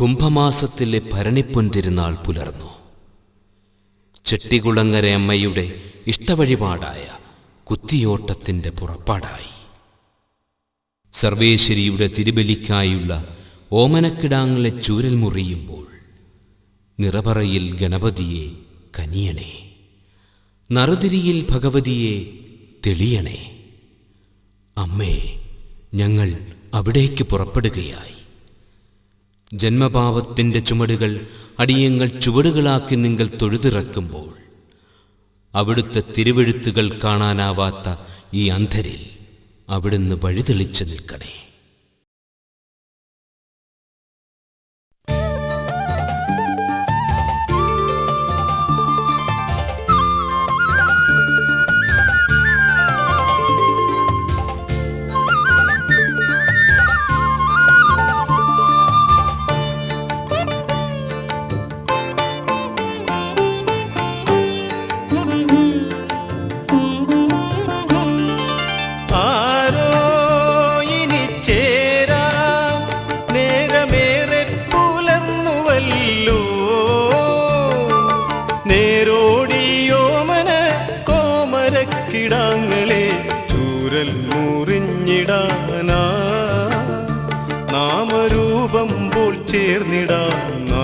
കുംഭമാസത്തിലെ ഭരണിപ്പൊൻ തിരുനാൾ പുലർന്നു. ചെട്ടികുളങ്ങര അമ്മയുടെ ഇഷ്ടവഴിപാടായ കുത്തിയോട്ടത്തിന്റെ പുറപ്പാടായി. സർവേശ്വരിയുടെ തിരുബലിക്കായുള്ള ഓമനക്കിടാങ്ങളെ ചൂരൽ മുറിയുമ്പോൾ നിറപറയിൽ ഗണപതിയെ കനിയണേ. നറുതിരിയിൽ ഭഗവതിയെ തെളിയണേ. അമ്മേ ഞങ്ങൾ അവിടേക്ക് പുറപ്പെടുകയായി. ജന്മപാപത്തിന്റെ ചുമടുകൾ അടിയങ്ങൾ ചുവടുകളാക്കി നിങ്ങൾ തൊഴുതിറക്കുമ്പോൾ അവിടുത്തെ തിരുവെഴുത്തുകൾ കാണാനാവാത്ത ഈ അന്ധരിൽ അവിടുന്ന് വഴിതെളിച്ചു നിൽക്കണേ. മുറിഞ്ഞിടാനാ. നാമരൂപം പോൽ ചേർന്നിടാനാ.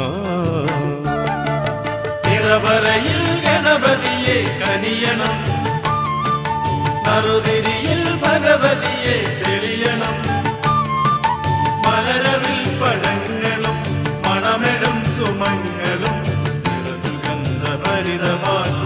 നിറവറയിൽ ഗണപതിയെ കനിയണം. മറുതിരിയിൽ ഭഗവതിയെ തെളിയണം. മലരവിൽ പഴങ്ങളും മണമെടും സുമങ്ങളും സുഗന്ധഭരിതമാക്കുമീ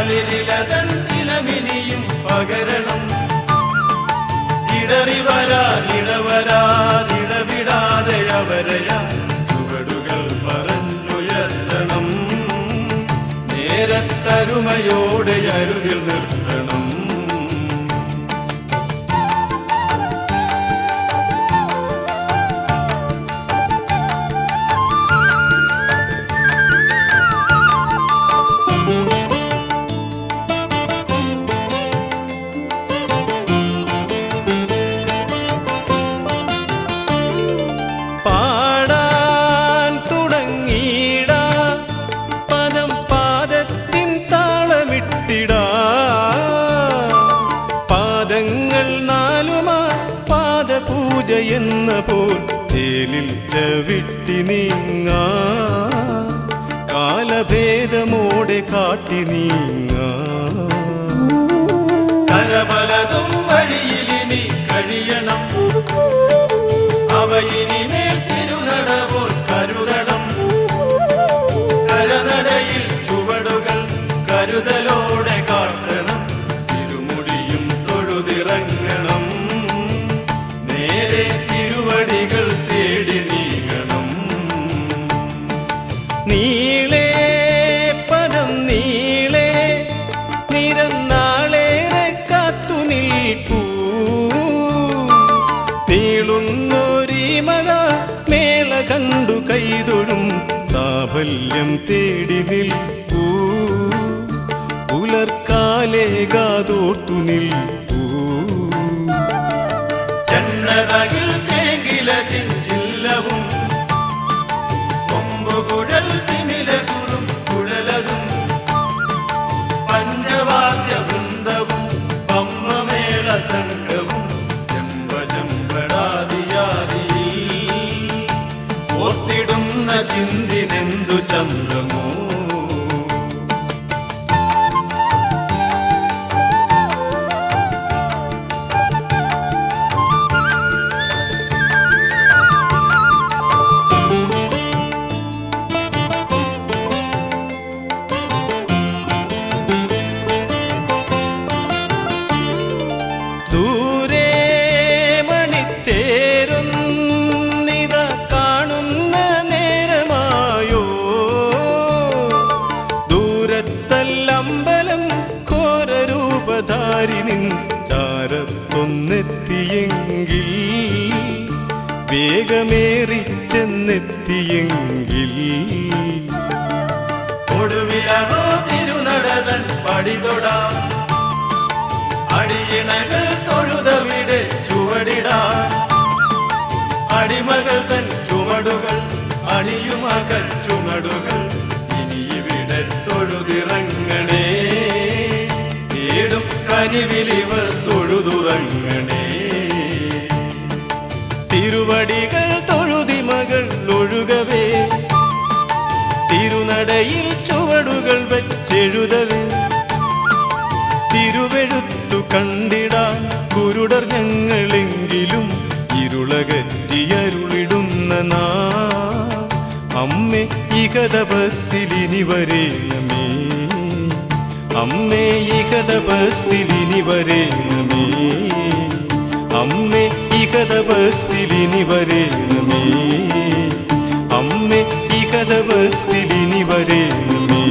തളിരിലതൻ ഇലമിനിയും പകരണം. ഇടറി വരാതിടവരാതിടവിടാതെ അവരയ ചുവടുകൾ പറഞ്ഞുയർത്തണം. നേരത്തരുമയോടെ അരുവിൽ എന്ന പോൽ ചേലിൽ ചവിട്ടി നീങ്ങാ. കാലഭേദമോടെ കാട്ടി നീങ്ങ. കരബലതും നീളുന്നൊരീ മക മേള കണ്ടു കൈതൊഴും സാഫല്യം തേടി നിൽക്കൂ പുലർക്കാലേ കാതോർത്തു നിൽക്കൂ ചാരത്തൊന്നെത്തിയെങ്കിൽ വേഗമേറി ചെന്നെത്തിയെങ്കിൽ. ഒടുവിലോ തിരുനടതൻ പടിതൊടാം. അടിയിണകൾ തൊഴുതവിടെ ചുവടിടാം. അടിമകൾ തൻ ചുമടുകൾ അണിയുമകൾ ചുമടുകൾ. ചുവടുകൾ വെച്ചെഴുതവേ തിരുവെഴുത്തു കണ്ടിടാൻ കുരുടർ ഞങ്ങളെങ്കിലും ഇരുളകറ്റിയരുളിടുന്ന നാ അമ്മേ ഇകതപസ്സിലിനി വരേണമേ അമ്മേ ഇകതപസ്സിലിനി വരേണമേ അമ്മേ ഇകതപസ്സിലിനി വരേണമേ അമ്മേ ഇകതപസ്സിലിനി വരേണമേ